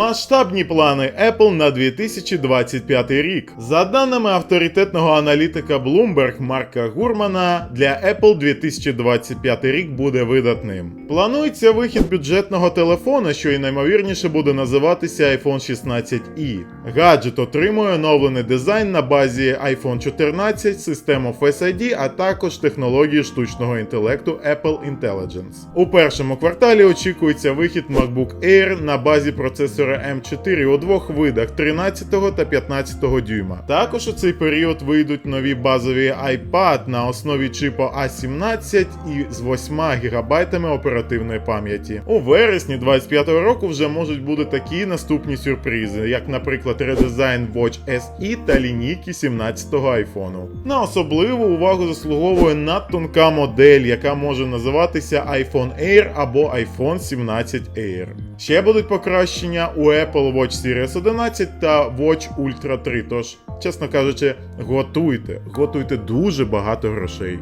Масштабні плани Apple на 2025 рік. За даними авторитетного аналітика Bloomberg Марка Гурмана, для Apple 2025 рік буде видатним. Планується вихід бюджетного телефона, що й наймовірніше буде називатися iPhone 16i. Гаджет отримує оновлений дизайн на базі iPhone 14, систему Face ID, а також технології штучного інтелекту Apple Intelligence. У першому кварталі очікується вихід MacBook Air на базі процесора M4 у двох видах 13 та 15 дюйма. Також у цей період вийдуть нові базові iPad на основі чипу A17 і з 8 ГБ оперативної пам'яті. У вересні 25 року вже можуть бути такі наступні сюрпризи, як, наприклад, редизайн Watch SE та лінійки 17-го айфону. На особливу увагу заслуговує надтонка модель, яка може називатися iPhone Air або iPhone 17 Air. Ще будуть покращення у Apple Watch Series 11 та Watch Ultra 3, тож, чесно кажучи, готуйте, готуйте дуже багато грошей.